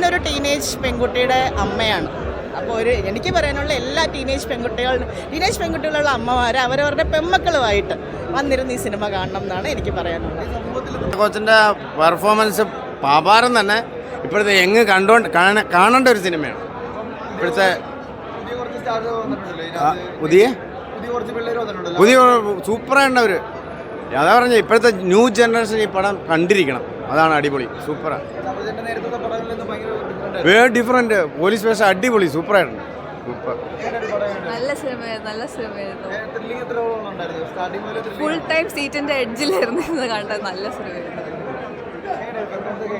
ഞാനൊരു ടീനേജ് പെൺകുട്ടിയുടെ അമ്മയാണ്. അപ്പോൾ ഒരു എനിക്ക് പറയാനുള്ള എല്ലാ ടീനേജ് പെൺകുട്ടികളും ടീനേജ് പെൺകുട്ടികളുള്ള അമ്മമാർ അവരവരുടെ പെമ്മക്കളുമായിട്ട് വന്നിരുന്ന് ഈ സിനിമ കാണണം എന്നാണ് എനിക്ക് പറയാനുള്ളത്. കോച്ചിന്റെ പെർഫോമൻസ് പാപാരം തന്നെ. ഇപ്പോഴത്തെ എങ്ങ് കണ്ടോണ്ട് കാണ- കാണേണ്ട ഒരു സിനിമയാണ്. ഇപ്പോഴത്തെ പുതിയ കുറച്ച് സ്റ്റാർസ് വന്നിട്ടുണ്ടല്ലോ പുതിയ? പുതിയ കുറച്ച് പിള്ളേർ വന്നിട്ടുണ്ടല്ലോ. പുതിയ സൂപ്പറായിട്ടവർ അതാ പറഞ്ഞ ഇപ്പോഴത്തെ ന്യൂ ജനറേഷൻ ഈ പടം കണ്ടിരിക്കണം. അതാണ് അടിപൊളി. സൂപ്പറാണ് വേ ഡിഫറെന്റ് പോലീസ് വേഷം അടിപൊളി. സൂപ്പറായിട്ടുണ്ട് സൂപ്പർ നല്ല സിനിമയായിരുന്നു സിനിമയായിരുന്നു ഫുൾ ടൈം സീറ്റിന്റെ എഡ്ജിലായിരുന്നു കണ്ടത് നല്ല സിനിമയായിരുന്നു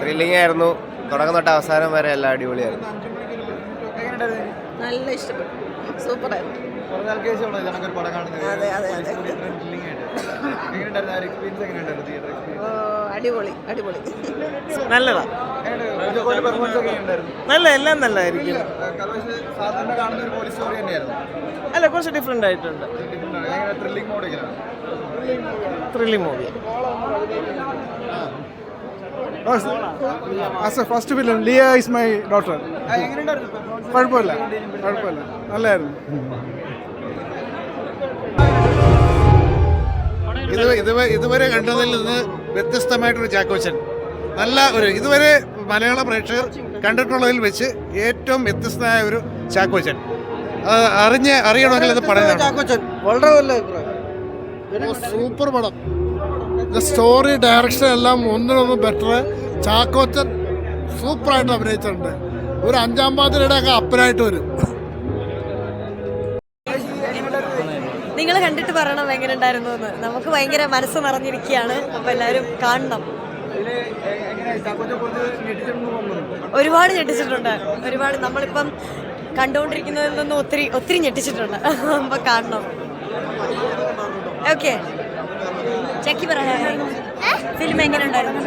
ത്രില്ലിംഗ് ആയിരുന്നു. തുടക്കം തൊട്ട് അവസാനം വരെ എല്ലാം അടിപൊളിയായിരുന്നു. നല്ല ഇഷ്ടപ്പെട്ടു. സൂപ്പറായിരുന്നു അതെ, അതെ, അതെ. അടിപൊളി അടിപൊളി. നല്ലതാ. നല്ല എല്ലാം നല്ലതായിരിക്കും കഥ പക്ഷേ സാധാരണ കാണുന്ന ഒരു പോലീസ് സ്റ്റോറി തന്നെയായിരുന്നു. അല്ല കുറച്ച് ഡിഫറെന്റ് ആയിട്ടുണ്ട്. Thrilling mode movie as a first film Liya is my daughter കുഴപ്പമില്ല കുഴപ്പമില്ല. നല്ലായിരുന്നു. ഇതുവരെ ഇതുവരെ കണ്ടതിൽ നിന്ന് വ്യത്യസ്തമായിട്ടൊരു ചാക്കോച്ചൻ. നല്ല ഒരു ഇതുവരെ മലയാള പ്രേക്ഷകർ കണ്ടിട്ടുള്ളതിൽ വെച്ച് ഏറ്റവും വ്യത്യസ്തമായ ഒരു ചാക്കോച്ചൻ. അറിഞ്ഞ് അറിയണമെങ്കിൽ അത് പഠനം വളരെ നല്ല അഭിപ്രായം. സൂപ്പർ പടം. സ്റ്റോറി ഡയറക്ഷൻ എല്ലാം ഒന്നിനൊന്ന് ബെറ്റർ ചാക്കോച്ചൻ സൂപ്പറായിട്ട് അഭിനയിച്ചിട്ടുണ്ട്. ഒരു അഞ്ചാം പാതിരയുടെ ഒക്കെ അപ്പനായിട്ട് വരും. നിങ്ങൾ കണ്ടിട്ട് പറയണം എങ്ങനെ ഉണ്ടായിരുന്നു എന്ന്. നമുക്ക് ഭയങ്കര മനസ്സ് നിറഞ്ഞിരിക്കുകയാണ്. അപ്പൊ എല്ലാവരും കാണണം. ഒരുപാട് ഞെട്ടിച്ചിട്ടുണ്ട്. ഒരുപാട് നമ്മളിപ്പം കണ്ടുകൊണ്ടിരിക്കുന്നതിൽ നിന്നും ഒത്തിരി ഒത്തിരി ഞെട്ടിച്ചിട്ടുണ്ട്. അപ്പൊ കാണണം. ഓക്കെ. ചക്കി പറയാ ഫിലിം എങ്ങനെ ഉണ്ടായിരുന്നു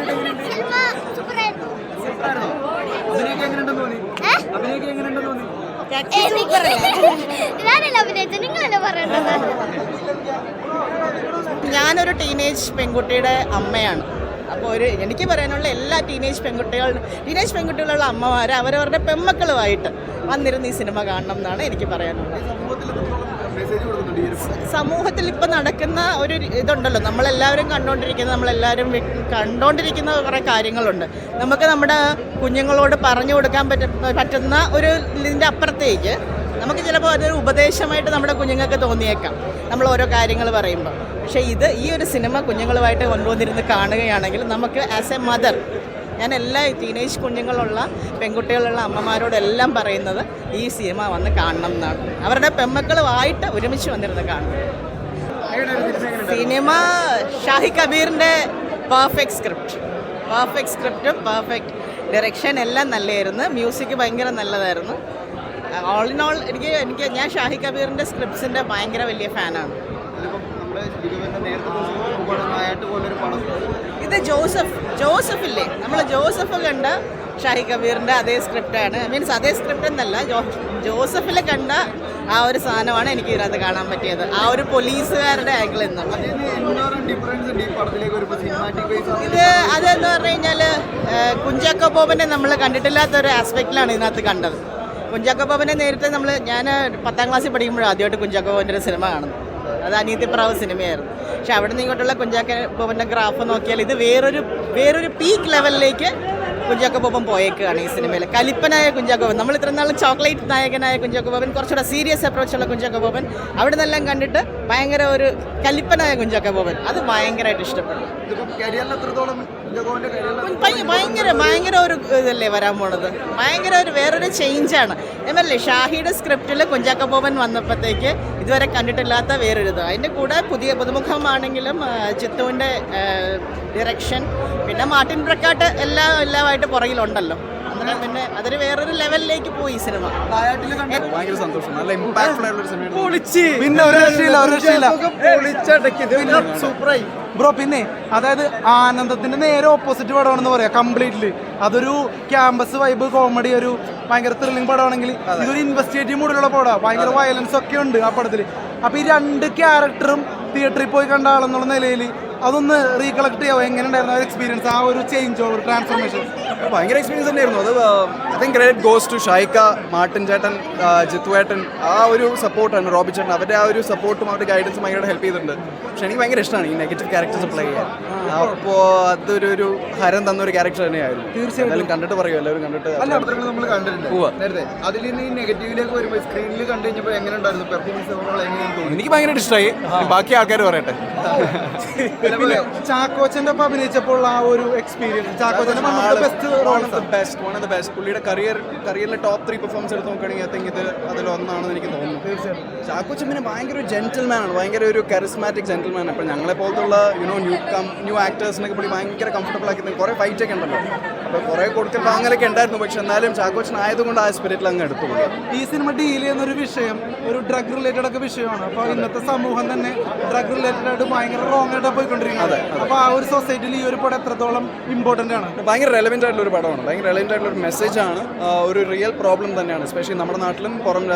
അഭിനയൊക്കെ എങ്ങനെയുണ്ടെന്ന് തോന്നി? അഭിനയൊക്കെ? ഞാനല്ല അഭിനയിച്ചത് നിങ്ങളല്ലേ പറയേണ്ടത്? ഞാനൊരു ടീനേജ് പെൺകുട്ടിയുടെ അമ്മയാണ്. അപ്പോൾ ഒരു എനിക്ക് പറയാനുള്ള എല്ലാ ടീനേജ് പെൺകുട്ടികളും ടീനേജ് പെൺകുട്ടികളുള്ള അമ്മമാർ അവരവരുടെ പെമ്മക്കളുമായിട്ട് വന്നിരുന്ന് ഈ സിനിമ കാണണം എന്നാണ് എനിക്ക് പറയാനുള്ളത്. സമൂഹത്തിൽ ഇപ്പം നടക്കുന്ന ഒരു ഇതുണ്ടല്ലോ. നമ്മളെല്ലാവരും കണ്ടുകൊണ്ടിരിക്കുന്ന നമ്മളെല്ലാവരും കണ്ടുകൊണ്ടിരിക്കുന്ന കുറേ കാര്യങ്ങളുണ്ട്. നമുക്ക് നമ്മുടെ കുഞ്ഞുങ്ങളോട് പറഞ്ഞു കൊടുക്കാൻ പറ്റ പറ്റുന്ന ഒരു ഇതിന്റെ അപ്പുറത്തേക്ക് നമുക്ക് ചിലപ്പോൾ അതൊരു ഉപദേശമായിട്ട് നമ്മുടെ കുഞ്ഞുങ്ങൾക്ക് തോന്നിയേക്കാം. നമ്മൾ ഓരോ കാര്യങ്ങൾ പറയുമ്പോൾ. പക്ഷേ ഇത് ഈ ഒരു സിനിമ കുഞ്ഞുങ്ങളുമായിട്ട് കൊണ്ടുവന്നിരുന്ന് കാണുകയാണെങ്കിൽ നമുക്ക് ആസ് എ മദർ ഞാൻ എല്ലാ ടീനേജ് കുഞ്ഞുങ്ങളുള്ള പെൺകുട്ടികളുള്ള അമ്മമാരോടെല്ലാം പറയുന്നത് ഈ സിനിമ വന്ന് കാണണം എന്നാണ്. അവരുടെ പെമ്മക്കളുമായിട്ട് ഒരുമിച്ച് വന്നിരുന്ന് കാണണം. സിനിമ ഷാഹി കബീറിന്റെ പെർഫെക്റ്റ് സ്ക്രിപ്റ്റ് പെർഫെക്റ്റ് സ്ക്രിപ്റ്റും പെർഫെക്റ്റ് ഡയറക്ഷൻ എല്ലാം നല്ലതായിരുന്നു. മ്യൂസിക് ഭയങ്കര നല്ലതായിരുന്നു. ഓൾ ഇൻ ഓൾ എനിക്ക് എനിക്ക് ഞാൻ ഷാഹി കബീറിന്റെ സ്ക്രിപ്റ്റ്സിന്റെ ഭയങ്കര വലിയ ഫാനാണ് ലിഖുവിന്റെ നേരത്തെ ജോസഫ് ജോസഫ് ഇല്ലേ നമ്മൾ ജോസഫ് കണ്ട ഷാഹി കബീറിന്റെ അതേ സ്ക്രിപ്റ്റാണ് മീൻസ് അതേ സ്ക്രിപ്റ്റ് എന്നല്ല ജോ ജോസഫിൽ കണ്ട ആ ഒരു സാധനമാണ് എനിക്ക് ഇതിനകത്ത് കാണാൻ പറ്റിയത്. ആ ഒരു പോലീസുകാരുടെ ആംഗിളിൽ എന്ന് ഇത് അതെന്ന് പറഞ്ഞു കഴിഞ്ഞാൽ കുഞ്ചാക്കോ ബോബനെ നമ്മൾ കണ്ടിട്ടില്ലാത്ത ഒരു ആസ്പെക്റ്റിലാണ് ഇതിനകത്ത് കണ്ടത്. കുഞ്ചാക്കോ ബോബനെ നേരിട്ട് നമ്മൾ ഞാൻ പത്താം ക്ലാസ്സിൽ പഠിക്കുമ്പോഴാണ് ആദ്യമായിട്ട് കുഞ്ചാക്കോ ബോബന്റെ ഒരു സിനിമ കാണുന്നത്. അത് അനീതിപ്രാവ് സിനിമയായിരുന്നു പക്ഷെ അവിടെ നിന്ന് ഇങ്ങോട്ടുള്ള കുഞ്ചാക്ക ബോബന്റെ ഗ്രാഫ് നോക്കിയാൽ ഇത് വേറൊരു വേറൊരു പീക്ക് ലെവലിലേക്ക് കുഞ്ചാക്ക ബോബൻ പോയേക്കാണ് ഈ സിനിമയിൽ കലിപ്പനായ കുഞ്ചാക്ക ബോബൻ. നമ്മൾ ഇത്ര നാളും ചോക്ലേറ്റ് നായകനായ കുഞ്ചാക്ക ബോബൻ കുറച്ചുകൂടെ സീരിയസ് അപ്രോച്ചുള്ള കുഞ്ചാക്ക ബോബൻ. അവിടെ നിന്നെല്ലാം കണ്ടിട്ട് ഭയങ്കര ഒരു കലിപ്പനായ കുഞ്ചാക്ക ബോബൻ. അത് ഭയങ്കരമായിട്ട് ഇഷ്ടപ്പെട്ടു. ഭയങ്കര ഭയങ്കര ഒരു ഇതല്ലേ വരാൻ പോണത്? ഭയങ്കര ഒരു വേറൊരു ചേഞ്ചാണ് എന്നല്ലേ ഷാഹിയുടെ സ്ക്രിപ്റ്റിൽ കുഞ്ചാക്ക ബോബൻ വന്നപ്പോഴത്തേക്ക് ഇതുവരെ കണ്ടിട്ടില്ലാത്ത വേറൊരിത്. അതിന്റെ കൂടെ പുതിയ പുതുമുഖമാണെങ്കിലും ചിത്തുവിന്റെ ഡിറക്ഷൻ പിന്നെ മാർട്ടിൻ പ്രക്കാട്ട് എല്ലാം എല്ലാമായിട്ട് പുറകിലുണ്ടല്ലോ. അന്നേരം പിന്നെ അതൊരു വേറൊരു ലെവലിലേക്ക് പോയി ഈ സിനിമ. ഭയങ്കര സന്തോഷം നല്ല ഇമ്പാക്ട്ഫുൾ ആയിട്ടുള്ള ഒരു സിനിമ പൊളിച്ച്. പിന്നെ ഒരു രക്ഷയില്ല ഒരു രക്ഷയില്ല. പിന്നെ സൂപ്പറായി. ബ്രോ പിന്നെ അതായത് ആനന്ദത്തിന്റെ നേരെ ഓപ്പോസിറ്റ് പടമാണെന്ന് പറയാം കംപ്ലീറ്റ്ലി അതൊരു ക്യാമ്പസ് വൈബ് കോമഡി ഒരു ഭയങ്കര ത്രില്ലിംഗ് പടമാണെങ്കിൽ ഇതൊരു ഇൻവെസ്റ്റിഗേറ്റീവ് മൂഡിലുള്ള പടമാണ് ഭയങ്കര വയലൻസ് ഒക്കെ ഉണ്ട് ആ പടത്തിൽ അപ്പൊ ഈ രണ്ട് ക്യാരക്ടറും തിയേറ്ററിൽ പോയി കണ്ട ആളെന്നുള്ള നിലയിൽ അതൊന്ന് റീകളക്ട് ചെയ്യാവോ? എങ്ങനെ ഉണ്ടായിരുന്നു ആ എക്സ്പീരിയൻസ് ആ ഒരു ചേഞ്ച് ഓവർ ട്രാൻസ്ഫോർമേഷൻ ഭയങ്കര എക്സ്പീരിയൻസ് തന്നെയായിരുന്നു. അത് I think credit goes to ഷൈക്ക Martin ചേട്ടൻ ജിത്തു ഏട്ടൻ ആ ഒരു സപ്പോർട്ടാണ് റോബി ചേട്ടൻ. അവരുടെ ആ ഒരു സപ്പോർട്ടും അവരുടെ ഗൈഡൻസും ഭയങ്കര ഹെൽപ്പ് ചെയ്തിട്ടുണ്ട്. പക്ഷെ എനിക്ക് ഭയങ്കര ഇഷ്ടമാണ് ഈ നെഗറ്റീവ് ക്യാരക്ടേഴ്സ് പ്ലേ ചെയ്യാൻ. അപ്പോൾ അതൊരു ഒരു ഹരം തന്ന ഒരു ക്യാരക്ടർ തന്നെയായിരുന്നു. തീർച്ചയായിട്ടും. കണ്ടിട്ട് പറയുമോ എല്ലാവരും കണ്ടിട്ട് നമ്മൾ കണ്ടിട്ടുണ്ട്. നേരത്തെ അതിൽ നിന്ന് ഈ നെഗറ്റീവിലേക്ക് വരുമ്പോൾ സ്ക്രീനിൽ കണ്ടു കഴിഞ്ഞപ്പോൾ എങ്ങനെ ഉണ്ടായിരുന്നു? പെർഫോമൻസ് എനിക്ക് ഭയങ്കര ഇഷ്ടമായി. ബാക്കി ആൾക്കാർ പറയട്ടെ. പിന്നെ ചാക്കോച്ചന്റെ ഒപ്പം അഭിനയിച്ചപ്പോൾ ആ ഒരു experience ചാക്കോച്ചന്റെ best role best one of the best പുള്ളിയുടെ കരിയർ കരിയറിലെ ടോപ്പ് ത്രീ പെർഫോമൻസ് എടുത്ത് നോക്കുകയാണെങ്കിൽ ഐ തിങ്ക് ഇത് അതിലൊന്നാണെന്ന് എനിക്ക് തോന്നുന്നു. തീർച്ചയായിട്ടും. ചാക്കോച്ചൻ പിന്നെ ഭയങ്കര ഒരു ജെന്റിൽമാൻ ആണ് ഭയങ്കര ഒരു കരിസ്മാറ്റിക് ജെന്റിൽമാൻ അപ്പോൾ ഞങ്ങളെ പോലത്തുള്ള you know new come new ആക്ടേഴ്സിനൊക്കെ പുള്ളി ഭയങ്കര കംഫർട്ടബിൾ ആക്കി കുറേ ഫൈറ്റ് ഒക്കെ ഉണ്ടല്ലോ. അപ്പോൾ കുറേ കൊടുക്കൽ വാങ്ങലൊക്കെ ഉണ്ടായിരുന്നു. പക്ഷെ എന്നാലും ചാക്കോച്ചൻ ആയതുകൊണ്ട് ആ സ്പിരിറ്റിൽ അങ്ങ് എടുത്തു ഈ സിനിമ ഡീൽ ചെയ്യുന്ന ഒരു വിഷയം ഒരു ഡ്രഗ് റിലേറ്റഡ് ഒക്കെ വിഷയമാണ്. അപ്പോൾ ഇന്നത്തെ സമൂഹം തന്നെ ഡ്രഗ് റിലേറ്റഡ് ആയിട്ട് ഭയങ്കര റോങ് ആയിട്ടാണ് പോയിക്കൊണ്ടിരിക്കുന്നത് അപ്പോൾ ആ ഒരു സൊസൈറ്റിയിൽ ഈ ഒരു പടം എത്രത്തോളം ഇമ്പോർട്ടന്റ് ആണ്? ഭയങ്കര റെലവെന്റ് ആയിട്ടുള്ള ഒരു പടമാണ്. ഭയങ്കര റെലവെന്റ് ആയിട്ടുള്ള ഒരു മെസ്സേജ് ആണ്. ഒരു റിയൽ പ്രോബ്ലം തന്നെയാണ് സ്പെഷ്യലി നമ്മുടെ നാട്ടിലും പുറം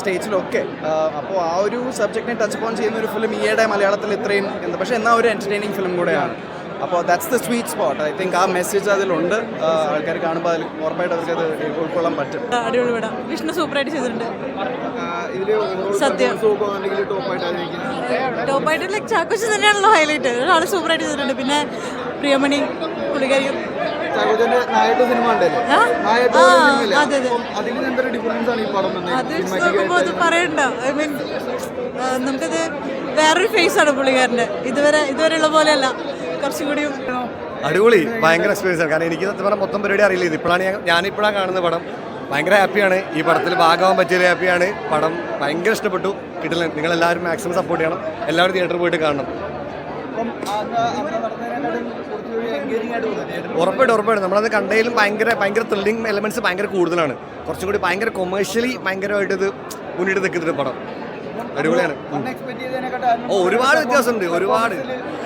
സ്റ്റേറ്റ്സിലൊക്കെ അപ്പോൾ ആ ഒരു സബ്ജക്റ്റിനെ ടച്ച് പോൺ ചെയ്യുന്ന ഒരു ഫിലിം ഈയിടെ മലയാളത്തിൽ ഇത്രയും എന്താ പക്ഷേ എന്നാൽ ഒരു എന്റർടൈനിങ് ഫിലിം കൂടെയാണ്. അപ്പോൾ that's the sweet spot I think ആ മെസ്സേജ് അതിലുണ്ട്. ആൾക്കാർ കാണുമ്പോൾ അതിൽ ഉറപ്പായിട്ട് അവർക്ക് അത് ഉൾക്കൊള്ളാൻ പറ്റും. അടിപൊളി പടം. വിഷ്ണു സൂപ്പറായിട്ട് ചെയ്തിട്ടുണ്ട്. സത്യം. ടോപ്പായിട്ട് ചാക്കോച്ചി തന്നെയാണല്ലോ ഹൈലൈറ്റ് ഒരാൾ സൂപ്പറായിട്ട് ചെയ്തിട്ടുണ്ട്. പിന്നെ പ്രിയമണി പുള്ളിക്കാരിയും. നമുക്കത് വേറൊരു ഫേസ് ആണ് പുള്ളിക്കാരന്റെ ഇതുവരെ ഇതുവരെയുള്ള പോലെയല്ല. അടിപൊളി. ഭയങ്കര എക്സ്പീരിയൻസ് ആണ്. കാരണം എനിക്ക് സത്യം പറഞ്ഞാൽ മൊത്തം പരിപാടി അറിയില്ല. ഇത് ഇപ്പോഴാണ് ഞാൻ ഞാനിപ്പോഴാണ് കാണുന്ന പടം. ഭയങ്കര ഹാപ്പിയാണ് ഈ പടത്തിൽ ഭാഗമാവാൻ പറ്റിയതിൽ ഹാപ്പിയാണ് പടം ഭയങ്കര ഇഷ്ടപ്പെട്ടു. കിട്ടില്ല. നിങ്ങൾ എല്ലാവരും മാക്സിമം സപ്പോർട്ട് ചെയ്യണം. എല്ലാവരും തിയേറ്ററിൽ പോയിട്ട് കാണണം. ഉറപ്പായിട്ടും ഉറപ്പായിട്ടും. നമ്മളത് കണ്ടതിലും ഭയങ്കര ഭയങ്കര ത്രില്ലിംഗ് എലമെന്റ്സ് ഭയങ്കര കൂടുതലാണ്. കുറച്ചും കൂടി ഭയങ്കര കൊമേഴ്ഷ്യലി ഭയങ്കരമായിട്ട് ഇത് മുന്നിട്ട് നിൽക്കുന്നൊരു പടം. അടിപൊളിയാണ്. ഓ ഒരുപാട് വ്യത്യാസമുണ്ട്. ഒരുപാട്.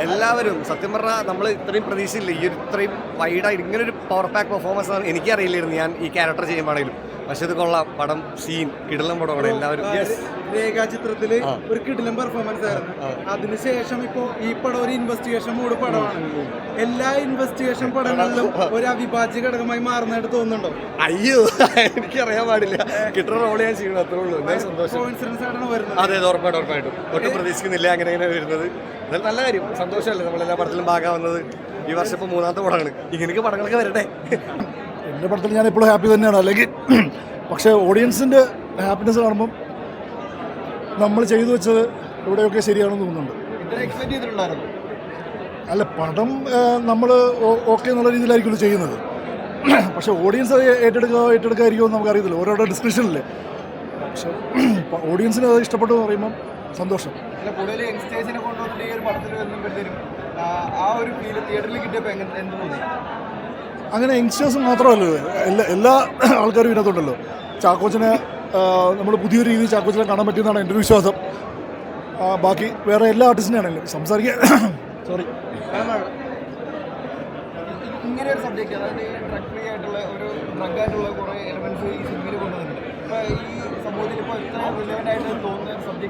എല്ലാവരും സത്യം പറഞ്ഞാൽ നമ്മൾ ഇത്രയും പ്രതീക്ഷയില്ല. ഈ ഒരു ഇത്രയും വൈഡായിട്ട് ഇങ്ങനൊരു പവർ പാക്ക് പെർഫോമൻസ് ആണ് എനിക്കറിയില്ലായിരുന്നു ഞാൻ ഈ ക്യാരക്ടർ ചെയ്യുമ്പോഴാണെങ്കിലും. പക്ഷെ ഇത് കൊള്ളാം. പടം സീൻ കിടലം പടമാണ് എല്ലാവരും യെസ് രേഖാചിത്രത്തിൽ ഒരു കിടലം പെർഫോമൻസ് ആയിരുന്നു. അതിനുശേഷം ഇപ്പോ ഈ പടം ഒരു ഇൻവെസ്റ്റിഗേഷൻ മൂഡ് പടമാണ്. എല്ലാ ഇൻവെസ്റ്റിഗേഷൻ പടങ്ങളിലും ഒരു അവിഭാജ്യ ഘടകമായി മാറുന്നതായിട്ട് തോന്നുന്നുണ്ടോ? അയ്യോ എനിക്കറിയാൻ പാടില്ല. കിട്ടുന്ന റോൾ ഞാൻ ചെയ്യണം അത്രേ ഉള്ളൂ. സന്തോഷം? അതെ അതെ ഉറപ്പായിട്ടും ഉറപ്പായിട്ടും. ഒട്ടും പ്രതീക്ഷിക്കുന്നില്ല അങ്ങനെ ഇങ്ങനെ വരുന്നത്. എന്നാലും നല്ല കാര്യം സന്തോഷമല്ലേ? നമ്മളെല്ലാ പടത്തിലും ഭാഗമാവുന്നത്. ഈ വർഷം ഇപ്പോൾ മൂന്നാമത്തെ പടമാണ്. ഇങ്ങനെയൊക്കെ പടങ്ങളൊക്കെ വരട്ടെ. എന്റെ പടത്തിൽ ഞാൻ എപ്പോഴും ഹാപ്പി തന്നെയാണ്. അല്ലെങ്കിൽ പക്ഷേ ഓഡിയൻസിന്റെ ഹാപ്പിനെസ് കാണുമ്പം നമ്മൾ ചെയ്തു വെച്ചത് ഇവിടെയൊക്കെ ശരിയാണെന്ന് തോന്നുന്നുണ്ട്. അല്ല പടം നമ്മൾ ഓക്കെ എന്നുള്ള രീതിയിലായിരിക്കുമല്ലോ ചെയ്യുന്നത്. പക്ഷെ ഓഡിയൻസ് അത് ഏറ്റെടുക്കുക ഏറ്റെടുക്കാതിരിക്കുമോ എന്ന് നമുക്കറിയത്തില്ല. ഓരോരുടെ ഡിസ്ക്രിപ്ഷനില്ലേ പക്ഷെ ഓഡിയൻസിന് അത് ഇഷ്ടപ്പെട്ടു എന്ന് പറയുമ്പം സന്തോഷം. ആ ഒരു ഫീൽ തിയേറ്ററിൽ കിട്ടിയപ്പോൾ എങ്ങനെ എന്ത് തോന്നി? അങ്ങനെ യങ്സ്റ്റേഴ്സ് മാത്രമല്ല എല്ലാ എല്ലാ ആൾക്കാരും ഇതിനകത്തുണ്ടല്ലോ. ചാക്കോച്ചനെ നമ്മൾ പുതിയൊരു രീതിയിൽ ചാക്കോച്ചനെ കാണാൻ പറ്റിയെന്നാണ് എന്റെ ഒരു വിശ്വാസം. ബാക്കി വേറെ എല്ലാ ആർട്ടിസ്റ്റിനെയാണെങ്കിലും സംസാരിക്കാൻ സോറി ഇങ്ങനെ ഒരു സബ്ജക്റ്റ് അതായത് ഡ്രഗ് ഫ്രീ ആയിട്ടുള്ള ഒരു ഡ്രഗ് ആയിട്ടുള്ള കുറേ എലമെന്റ്സ് ഈ സിനിമയിൽ കൊണ്ടുവന്നിട്ടുണ്ട്. അപ്പോൾ ഈ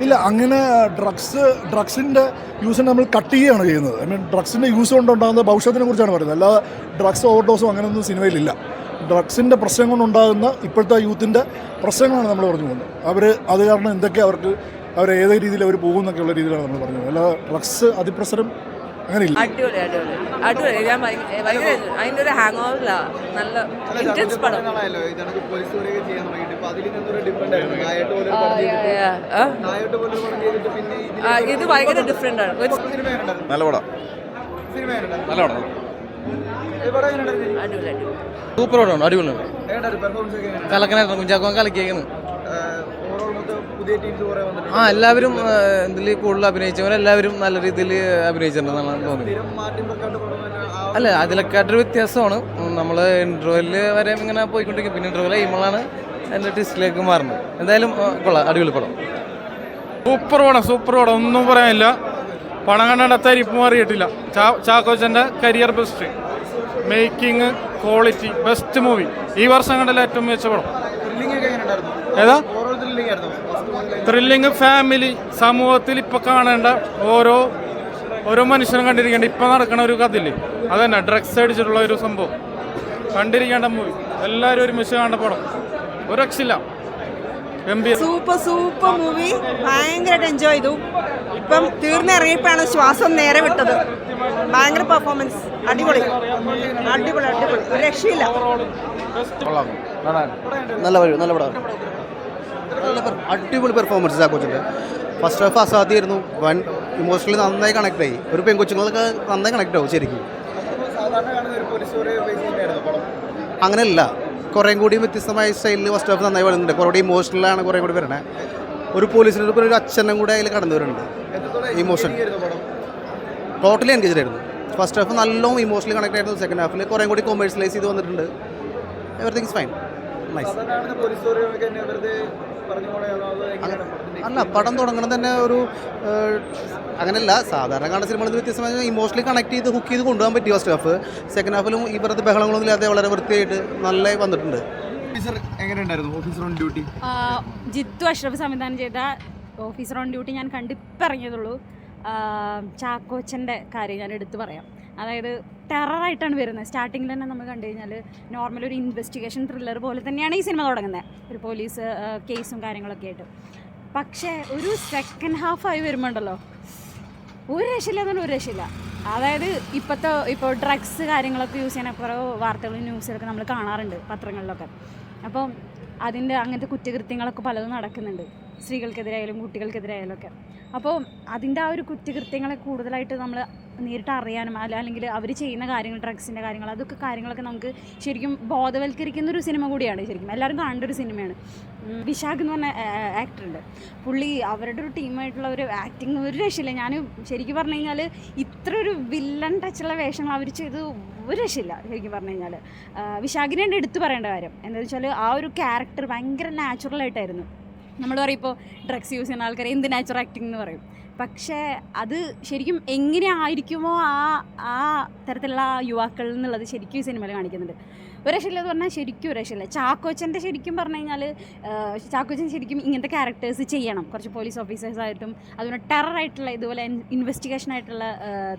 ഇല്ല അങ്ങനെ ഡ്രഗ്സ് ഡ്രഗ്സിന്റെ യൂസിനെ നമ്മൾ കട്ട് ചെയ്യുകയാണ് ചെയ്യുന്നത്. ഐ മീൻ ഡ്രഗ്സിന്റെ യൂസ് കൊണ്ടുണ്ടാകുന്ന ഭവിഷ്യത്തിനെ കുറിച്ചാണ് പറയുന്നത്. അല്ലാതെ ഡ്രഗ്സ് ഓവർഡോസും അങ്ങനെയൊന്നും സിനിമയിലില്ല. ഡ്രഗ്സിന്റെ പ്രശ്നം കൊണ്ടുണ്ടാകുന്ന ഇപ്പോഴത്തെ യൂത്തിന്റെ പ്രശ്നങ്ങളാണ് നമ്മൾ പറഞ്ഞു പോകുന്നത്. അവർ അത് കാരണം എന്തൊക്കെ അവർക്ക് അവർ ഏത് രീതിയിൽ അവർ പോകുന്നൊക്കെയുള്ള രീതിയിലാണ് നമ്മൾ പറഞ്ഞത് അല്ലാതെ ഡ്രഗ്സ് അതിപ്രസരം അങ്ങനെയില്ല? അടിപൊളി അടിപൊളി. അടിപൊളി. ഞാൻ ഭയങ്കര അതിന്റെ ഒരു ഹാങ് ഓവറില്ല നല്ല ഇന്റൻസ് പടം. ഇത് ഭയങ്കര ഡിഫറെന്റ് ആണ്. നല്ല പടം. നല്ല പടം. അടിപൊളി അടിപൊളി. സൂപ്പർ പടമാണ് അടിപൊളിയാണ്. കലക്കനായിരുന്നു കുഞ്ചാക്കോ കലക്കിയേക്കുന്നു. ആ എല്ലാവരും ഇതിൽ കൂടുതൽ അഭിനയിച്ചവരെല്ലാവരും നല്ല രീതിയിൽ അഭിനയിച്ചിട്ടുണ്ടെന്നാണ് തോന്നുന്നത്. അല്ല അതിലൊക്കെയായിട്ടൊരു വ്യത്യാസമാണ്. നമ്മൾ ഇന്റർവെല്ലിൽ വരെ ഇങ്ങനെ പോയിക്കൊണ്ടിരിക്കും. പിന്നെ ഇന്റർവെൽ കഴിയുമ്പോഴാണ് അതിന്റെ ടിസ്റ്റിലേക്ക് മാറുന്നത്. എന്തായാലും കൊള്ളാം. അടിപൊളി പടം. സൂപ്പർ പടം സൂപ്പർ പടം. ഒന്നും പറയാനില്ല. പണം കണ്ട ഇപ്പം മാറിയിട്ടില്ല. ചാ ചാക്കോച്ചന്റെ career best making quality best movie ഈ വർഷം കണ്ടല്ല ഏറ്റവും മികച്ച പടം. ഏതാ? ത്രില്ലിംഗ് ഫാമിലി സമൂഹത്തിൽ ഇപ്പോൾ കാണേണ്ട ഓരോ ഓരോ മനുഷ്യനും കണ്ടിരിക്കേണ്ട ഇപ്പം നടക്കണ ഒരു കഥയില്ലേ? അതന്നെ ഡ്രഗ്സ് അടിച്ചിട്ടുള്ള ഒരു സംഭവം. കണ്ടിരിക്കേണ്ട മൂവി എല്ലാവരും ഒരുമിച്ച് കാണേണ്ട പടം. ഒരു രക്ഷയില്ല. സൂപ്പർ സൂപ്പർ മൂവി ഭയങ്കരമായിട്ട് എൻജോയ് ചെയ്തു. ഇപ്പം തീർന്നിറങ്ങിയപ്പോഴാണ് ശ്വാസം നേരെ വിട്ടത്. ഭയങ്കര പെർഫോമൻസ് അടിപൊളി. അടിപൊളി അടിപൊളി. രക്ഷയില്ല. നല്ല വഴി നല്ല പടം. അടിപൊളി പെർഫോമൻസ് ആ കൊച്ചിന്റെ ഫസ്റ്റ് ഹാഫ് അസാധ്യമായിരുന്നു വൺ ഇമോഷണലി നന്നായി കണക്ട് ആയി. ഒരു പെൺകൊച്ചുങ്ങളൊക്കെ നന്നായി കണക്ട് ആവും ശരിക്കും. അങ്ങനെയല്ല. കുറേ കൂടി വ്യത്യസ്തമായ സ്റ്റൈലിൽ ഫസ്റ്റ് ഹാഫ് നന്നായി വരുന്നുണ്ട്. കുറേ കൂടി ഇമോഷണലാണ് കുറേ കൂടി വരണേ. ഒരു പോലീസിന്റെ കൂടെ ഒരു അച്ഛനും കൂടെ അതിൽ കടന്നു വരുന്നുണ്ട്. ഇമോഷൻ ടോട്ടലി എൻഗേജ് ആയിരുന്നു. ഫസ്റ്റ് ഹാഫ് നല്ലോണം ഇമോഷണലി കണക്ട് ആയിരുന്നു. സെക്കൻഡ് ഹാഫിൽ കുറേ കൂടി കൊമേഴ്സ്യലൈസ് ചെയ്ത് വന്നിട്ടുണ്ട്. എവറിത്തിങ് ഫൈൻ നൈസ് അല്ല പടം തുടങ്ങണം തന്നെ ഒരു അങ്ങനെയല്ല സാധാരണ കാണുന്ന സിനിമകളിൽ നിന്ന് വ്യത്യസ്തമായി ഇമോഷണലി കണക്ട് ചെയ്ത് ഹുക്ക് ചെയ്ത് കൊണ്ടുപോകാൻ പറ്റിയ ഫസ്റ്റ് ഹാഫ് സെക്കൻഡ് ഹാഫിലും ഈ പറഞ്ഞ ബഹളങ്ങളൊന്നും ഇല്ലാതെ വളരെ വൃത്തിയായിട്ട് നല്ല വന്നിട്ടുണ്ട്. ഓഫീസർ എങ്ങനെയുണ്ടായിരുന്നു officer on duty Jithu Ashraf സംവിധാനം ചെയ്ത ഓഫീസർ ഓൺ ഡ്യൂട്ടി ഞാൻ കണ്ടിപ്പിറങ്ങിയതുള്ളൂ. ചാക്കോച്ചന്റെ കാര്യം ഞാൻ എടുത്തു പറയാം. അതായത് ടെററായിട്ടാണ് വരുന്നത്. സ്റ്റാർട്ടിങ്ങിൽ തന്നെ നമ്മൾ കണ്ടു കഴിഞ്ഞാൽ നോർമൽ ഒരു ഇൻവെസ്റ്റിഗേഷൻ ത്രില്ലർ പോലെ തന്നെയാണ് ഈ സിനിമ തുടങ്ങുന്നത്. ഒരു പോലീസ് കേസും കാര്യങ്ങളൊക്കെ ആയിട്ട്. പക്ഷേ ഒരു സെക്കൻഡ് ഹാഫായി വരുമ്പോണ്ടല്ലോ. ഒരു രക്ഷയില്ല എന്നാൽ ഒരു രക്ഷയില്ല. അതായത് ഇപ്പോഴത്തെ ഇപ്പോൾ ഡ്രഗ്സ് കാര്യങ്ങളൊക്കെ യൂസ് ചെയ്യാൻ കുറേ വാർത്തകളും ന്യൂസിലൊക്കെ നമ്മൾ കാണാറുണ്ട് പത്രങ്ങളിലൊക്കെ. അപ്പം അതിന്റെ അങ്ങനത്തെ കുറ്റകൃത്യങ്ങളൊക്കെ പലതും നടക്കുന്നുണ്ട്. സ്ത്രീകൾക്കെതിരായാലും കുട്ടികൾക്കെതിരായാലും ഒക്കെ അപ്പോൾ അതിന്റെ ആ ഒരു കുറ്റകൃത്യങ്ങളെ കൂടുതലായിട്ട് നമ്മൾ നേരിട്ട് അറിയാനും അല്ല അല്ലെങ്കിൽ അവർ ചെയ്യുന്ന കാര്യങ്ങൾ ഡ്രഗ്സിന്റെ കാര്യങ്ങൾ അതൊക്കെ കാര്യങ്ങളൊക്കെ നമുക്ക് ശരിക്കും ബോധവൽക്കരിക്കുന്ന ഒരു സിനിമ കൂടിയാണ് ശരിക്കും. എല്ലാവരും കാണേണ്ട ഒരു സിനിമയാണ്. വിശാഖ് എന്ന് പറഞ്ഞ ആക്ടറുണ്ട്. പുള്ളി അവരുടെ ഒരു ടീമായിട്ടുള്ള ഒരു ആക്ടിങ് ഒരു രക്ഷയില്ല. ഞാൻ ശരിക്കും പറഞ്ഞു കഴിഞ്ഞാൽ ഇത്ര ഒരു വില്ലൻ ടച്ചുള്ള വേഷങ്ങൾ അവർ ചെയ്ത് ഒരു രക്ഷയില്ല ശരിക്കും പറഞ്ഞു കഴിഞ്ഞാൽ വിശാഖിനെ എടുത്തു പറയേണ്ട കാര്യം. എന്താണെന്ന് വെച്ചാൽ ആ ഒരു ക്യാരക്ടർ ഭയങ്കര നാച്ചുറൽ ആയിട്ടായിരുന്നു. നമ്മൾ പറയും ഇപ്പോൾ ഡ്രഗ്സ് യൂസ് ചെയ്യുന്ന ആൾക്കാർ എന്ത് നാച്ചുറൽ ആക്ടിങ് എന്ന് പറയും. പക്ഷേ അത് ശരിക്കും എങ്ങനെ ആയിരിക്കുമോ ആ ആ തരത്തിലുള്ള യുവാക്കൾ എന്നുള്ളത് ശരിക്കും ഈ സിനിമയിൽ കാണിക്കുന്നുണ്ട്. ഒരു രക്ഷയില്ല എന്ന് പറഞ്ഞാൽ ശരിക്കും ഒരു രക്ഷയില്ല. ചാക്കോച്ചന്റെ ശരിക്കും പറഞ്ഞു കഴിഞ്ഞാൽ ചാക്കോച്ചൻ ശരിക്കും ഇങ്ങനത്തെ ക്യാരക്ടേഴ്സ് ചെയ്യണം. കുറച്ച് പോലീസ് ഓഫീസേഴ്സ് ആയിട്ടും അതുപോലെ ടെറർ ആയിട്ടുള്ള ഇതുപോലെ ഇൻവെസ്റ്റിഗേഷൻ ആയിട്ടുള്ള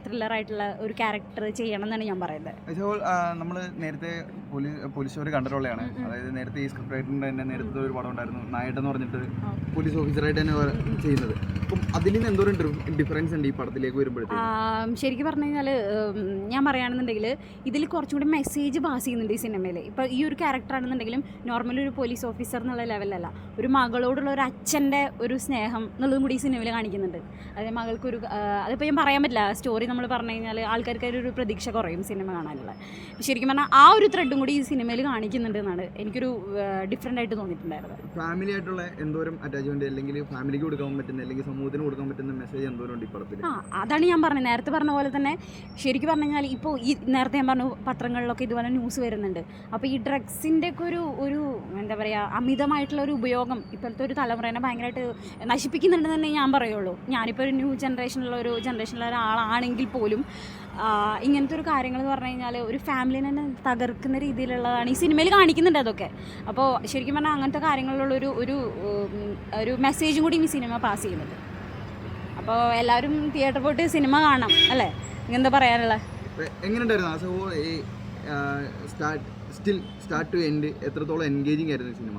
ത്രില്ലർ ആയിട്ടുള്ള ഒരു ക്യാരക്ടർ ചെയ്യണം എന്നാണ് ഞാൻ പറയുന്നത്. നമ്മൾ നേരത്തെ പോലീസ് പോലീസ് സ്റ്റോറി കണ്ടിട്ടുള്ളതാണ് അതായത് നേരത്തെ ഈ സ്ക്രിപ്റ്റ് റൈറ്ററിന്റെ തന്നെ നേരത്തെ ഒരു പടം ഉണ്ടായിരുന്നു. നായിട്ടെന്ന് എന്ന് പറഞ്ഞിട്ട് പോലീസ് ഓഫീസറായിട്ട് തന്നെ ചെയ്യുന്നത്. അപ്പം അതിൽ നിന്ന് എന്തോരം ഡിഫറൻസ് ഉണ്ട് ഈ പടത്തിലേക്ക് വരുമ്പോഴത്തേക്ക്. ശരിക്കും പറഞ്ഞു കഴിഞ്ഞാൽ ഞാൻ പറയുകയാണെന്നുണ്ടെങ്കിൽ ഇതിൽ കുറച്ചും കൂടി മെസ്സേജ് പാസ് ചെയ്യുന്നുണ്ട് ഈ സിനിമയിൽ ഇപ്പോൾ ഈ ഒരു ക്യാരക്ടറാണെന്നുണ്ടെങ്കിലും നോർമലി ഒരു പോലീസ് ഓഫീസർ എന്നുള്ള ലെവലല്ല ഒരു മകളോടുള്ള ഒരു അച്ഛന്റെ ഒരു സ്നേഹം എന്നുള്ളതും കൂടി ഈ സിനിമയിൽ കാണിക്കുന്നുണ്ട്. അതായത് മകൾക്കൊരു അതിപ്പോൾ ഞാൻ പറയാൻ പറ്റില്ല. സ്റ്റോറി നമ്മൾ പറഞ്ഞു കഴിഞ്ഞാൽ ആൾക്കാർക്ക് ഒരു പ്രതീക്ഷ കുറയും സിനിമ കാണാനുള്ള. ശരിക്കും പറഞ്ഞാൽ ആ ഒരു ത്രെഡും കൂടി ഈ സിനിമയിൽ കാണിക്കുന്നുണ്ട് എന്നാണ് എനിക്കൊരു ഡിഫറെന്റ് ആയിട്ട് തോന്നിയിട്ടുണ്ടായിരുന്നത്. ഫാമിലി ആയിട്ടുള്ള എന്തോരം അറ്റാച്ച്മെന്റ് അല്ലെങ്കിൽ ഫാമിലിക്ക് കൊടുക്കാൻ പറ്റുന്ന അല്ലെങ്കിൽ സമൂഹത്തിന് കൊടുക്കാൻ പറ്റുന്ന ആ അതാണ് ഞാൻ പറഞ്ഞത്. നേരത്തെ പറഞ്ഞ പോലെ തന്നെ ശരിക്കും പറഞ്ഞു കഴിഞ്ഞാൽ ഇപ്പോൾ ഈ നേരത്തെ ഞാൻ പറഞ്ഞു പത്രങ്ങളിലൊക്കെ ഇതുപോലെ ന്യൂസ് വരുന്നുണ്ട്. അപ്പോൾ ഈ ഡ്രഗ്സിന്റെ ഒക്കെ ഒരു ഒരു എന്താ പറയുക അമിതമായിട്ടുള്ള ഒരു ഉപയോഗം ഇപ്പോഴത്തെ ഒരു തലമുറേനെ ഭയങ്കരമായിട്ട് നശിപ്പിക്കുന്നുണ്ടെന്ന് തന്നെ ഞാൻ പറയുള്ളൂ. ഞാനിപ്പോൾ ഒരു ന്യൂ ജനറേഷനിലുള്ള ഒരു ജനറേഷനിലുള്ള ഒരാളാണെങ്കിൽ പോലും ഇങ്ങനത്തെ ഒരു കാര്യങ്ങൾ എന്ന് പറഞ്ഞു കഴിഞ്ഞാൽ ഒരു ഫാമിലിനെ തന്നെ തകർക്കുന്ന രീതിയിലുള്ളതാണ് ഈ സിനിമയിൽ കാണിക്കുന്നുണ്ട് അതൊക്കെ. അപ്പോൾ ശരിക്കും പറഞ്ഞാൽ അങ്ങനത്തെ കാര്യങ്ങളിലുള്ളൊരു ഒരു ഒരു മെസ്സേജും കൂടി ഈ സിനിമ പാസ് ചെയ്യുന്നുണ്ട്. അപ്പോൾ എല്ലാവരും തിയേറ്ററിൽ പോയിട്ട് സിനിമ കാണണം അല്ലേ? ഇങ്ങനെന്താ പറയാനുള്ള? സ്റ്റിൽ സ്റ്റാർട്ട് ടു എൻഡ് എത്രത്തോളം എൻഗേജിങ് ആയിരുന്നു സിനിമ?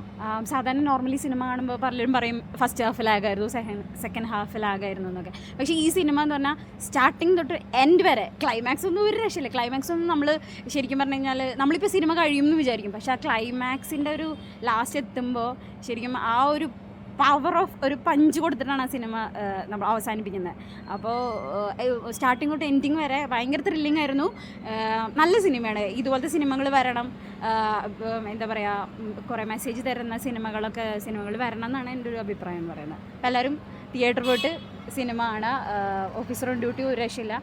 സാധാരണ നോർമലി സിനിമ കാണുമ്പോൾ പലരും പറയും ഫസ്റ്റ് ഹാഫ് ലാഗായിരുന്നു സെക്കൻഡ് സെക്കൻഡ് ഹാഫ് ലാഗായിരുന്നു എന്നൊക്കെ. പക്ഷെ ഈ സിനിമ എന്ന് പറഞ്ഞാൽ സ്റ്റാർട്ടിങ് തൊട്ട് എൻഡ് വരെ ക്ലൈമാക്സ് ഒന്നും ഒരു രക്ഷയില്ല. ക്ലൈമാക്സ് ഒന്നും നമ്മൾ ശരിക്കും പറഞ്ഞു കഴിഞ്ഞാൽ നമ്മളിപ്പോൾ സിനിമ കഴിയും എന്ന് വിചാരിക്കും. പക്ഷേ ആ ക്ലൈമാക്സിന്റെ ഒരു ലാസ്റ്റ് എത്തുമ്പോൾ ശരിക്കും ആ ഒരു പവർ ഓഫ് ഒരു പഞ്ച് കൊടുത്തിട്ടാണ് ആ സിനിമ നമ്മൾ അവസാനിപ്പിക്കുന്നത്. അപ്പോൾ സ്റ്റാർട്ടിങ് തൊട്ട് എൻഡിങ് വരെ ഭയങ്കര ത്രില്ലിംഗ് ആയിരുന്നു. നല്ല സിനിമയാണ് ഇതുപോലത്തെ സിനിമകൾ വരണം. എന്താ പറയുക കുറേ മെസ്സേജ് തരുന്ന സിനിമകളൊക്കെ സിനിമകൾ വരണം എന്നാണ് എന്റെ ഒരു അഭിപ്രായം എന്ന് പറയുന്നത്. എല്ലാവരും തിയേറ്റർ പോയിട്ട് സിനിമ കാണുക ഓഫീസർ ഓൺ ഡ്യൂട്ടി ഒരു രക്ഷയില്ല.